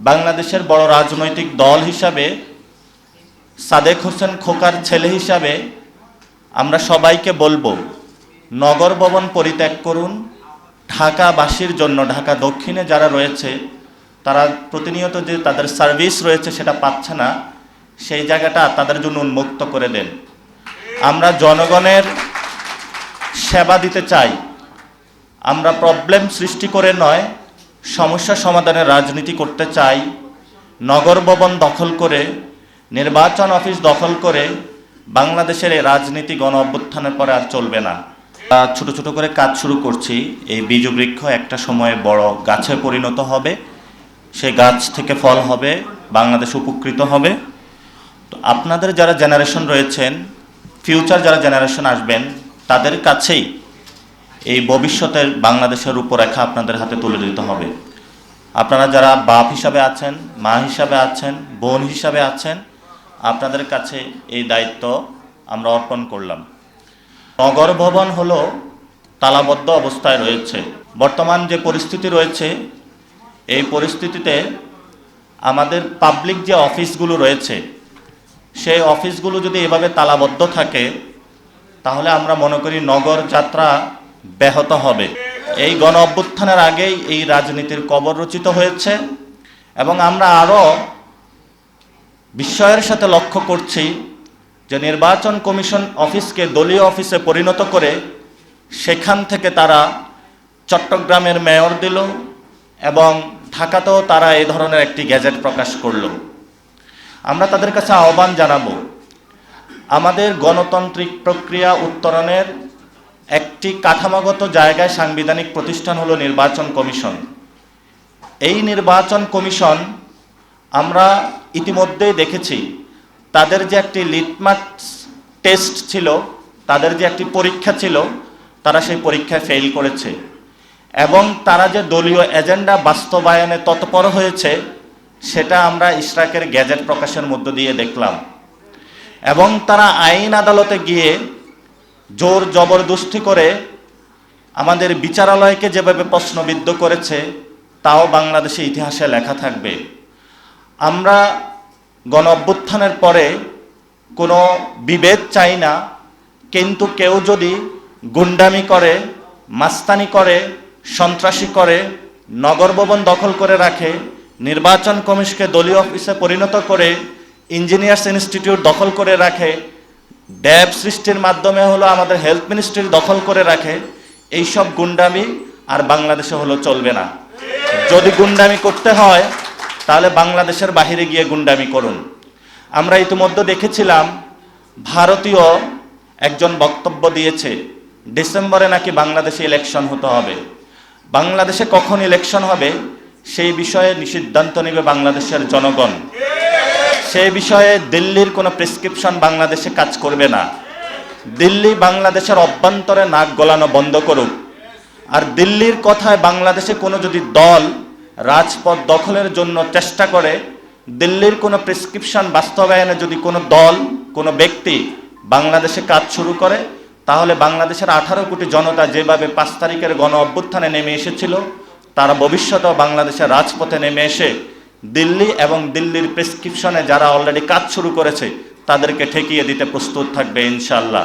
বাংলাদেশের বড় রাজনৈতিক দল হিসাবে, সাদেক হোসেন খোকার ছেলে হিসাবে আমরা সবাইকে বলব, নগর ভবন পরিত্যাগ করুন, ঢাকাবাসীর জন্য, ঢাকা দক্ষিণে যারা রয়েছে, তারা প্রতিনিয়ত যে তাদের সার্ভিস রয়েছে সেটা পাচ্ছে না, সেই জায়গাটা তাদের জন্য উন্মুক্ত করে দেন। আমরা জনগণের সেবা দিতে চাই। আমরা প্রবলেম সৃষ্টি করে নয় সমস্যা সমাধানের রাজনীতি করতে চাই, নগর ভবন দখল করে, নির্বাচন অফিস দখল করে, বাংলাদেশের এই রাজনীতি গণ অভ্যুত্থানের পরে আর চলবে না। ছোট ছোট করে কাজ শুরু করছি। এই বীজ বৃক্ষ একটা সময়ে বড় গাছে পরিণত হবে। সেই গাছ থেকে ফল হবে, বাংলাদেশ উপকৃত হবে। তো আপনাদের যারা জেনারেশন রয়েছেন ফিউচার যারা জেনারেশন আসবেন, তাদের কাছেই এই ভবিষ্যতের বাংলাদেশের রূপরেখা আপনাদের হাতে তুলে দিতে হবে। আপনারা যারা বাপ হিসাবে আছেন, মা হিসাবে আছেন, বোন হিসাবে আছেন, আপনাদের কাছে এই দায়িত্ব আমরা অর্পণ করলাম। নগর ভবন হলো তালাবদ্ধ অবস্থায় রয়েছে। বর্তমান যে পরিস্থিতি রয়েছে, এই পরিস্থিতিতে আমাদের পাবলিক যে অফিসগুলো রয়েছে, সেই অফিসগুলো যদি এভাবে তালাবদ্ধ থাকে, তাহলে আমরা মনে করি নগর যাত্রা ব্যাহত হবে। এই গণ অভ্যুত্থানের আগেই এই রাজনীতির কবর রচিত হয়েছে এবং আমরা আরও বিস্ময়ের সাথে লক্ষ্য করছি যে নির্বাচন কমিশন অফিসকে দলীয় অফিসে পরিণত করে সেখান থেকে তারা চট্টগ্রামের মেয়র দিল এবং ঢাকাতেও তারা এই ধরনের একটি গ্যাজেট প্রকাশ করল। আমরা তাদের কাছে আহ্বান জানাব, আমাদের গণতান্ত্রিক প্রক্রিয়া উত্তরণের একটি কাঠামোগত জায়গায় সাংবিধানিক প্রতিষ্ঠান হলো নির্বাচন কমিশন। এই নির্বাচন কমিশন আমরা ইতিমধ্যেই দেখেছি, তাদের যে একটি লিটমাস টেস্ট ছিল, তাদের যে একটি পরীক্ষা ছিল, তারা সেই পরীক্ষায় ফেল করেছে। এবং তারা যে দলীয় এজেন্ডা বাস্তবায়নে তৎপর হয়েছে, সেটা আমরা ইশরাকের গ্যাজেট প্রকাশের মধ্য দিয়ে দেখলাম। এবং তারা আইন আদালতে গিয়ে জোর জবরদস্তি করে আমাদের বিচারালয়কে যেভাবে প্রশ্নবিদ্ধ করেছে, তাও বাংলাদেশে ইতিহাসে লেখা থাকবে। আমরা গণ অভ্যুত্থানের পরে কোনো বিভেদ চাই না, কিন্তু কেউ যদি গুন্ডামি করে, মাস্তানি করে, সন্ত্রাসী করে, নগর ভবন দখল করে রাখে, নির্বাচন কমিশনকে দলীয় অফিসে পরিণত করে, ইঞ্জিনিয়ার্স ইনস্টিটিউট দখল করে রাখে ড্যাব সৃষ্টির মাধ্যমে হলো আমাদের হেলথ মিনিস্ট্রি দখল করে রাখে। এইসব গুন্ডামি আর বাংলাদেশে হলো চলবে না। যদি গুন্ডামি করতে হয়, তাহলে বাংলাদেশের বাহিরে গিয়ে গুন্ডামি করুন। আমরা ইতিমধ্যে দেখেছিলাম, ভারতীয় একজন বক্তব্য দিয়েছে, ডিসেম্বরে নাকি বাংলাদেশে ইলেকশন হতে হবে। বাংলাদেশে কখন ইলেকশন হবে, সেই বিষয়ে সিদ্ধান্ত নেবে বাংলাদেশের জনগণ। সেই বিষয়ে দিল্লির কোনো প্রেসক্রিপশন বাংলাদেশে কাজ করবে না। দিল্লি বাংলাদেশের অভ্যন্তরে নাক গলানো বন্ধ করুক। আর দিল্লির কথায় বাংলাদেশে কোনো যদি দল রাজপথ দখলের জন্য চেষ্টা করে, দিল্লির কোনো প্রেসক্রিপশন বাস্তবায়নে যদি কোনো দল, কোনো ব্যক্তি বাংলাদেশে কাজ শুরু করে, তাহলে বাংলাদেশের আঠারো কোটি জনতা যেভাবে পাঁচ তারিখের গণ অভ্যুত্থানে নেমে এসেছিল, তারা ভবিষ্যতেও বাংলাদেশের রাজপথে নেমে এসে দিল্লি এবং দিল্লির প্রেসক্রিপশনে যারা অলরেডি কাজ শুরু করেছে, তাদেরকে ঠেকিয়ে দিতে প্রস্তুত থাকবে ইনশাল্লাহ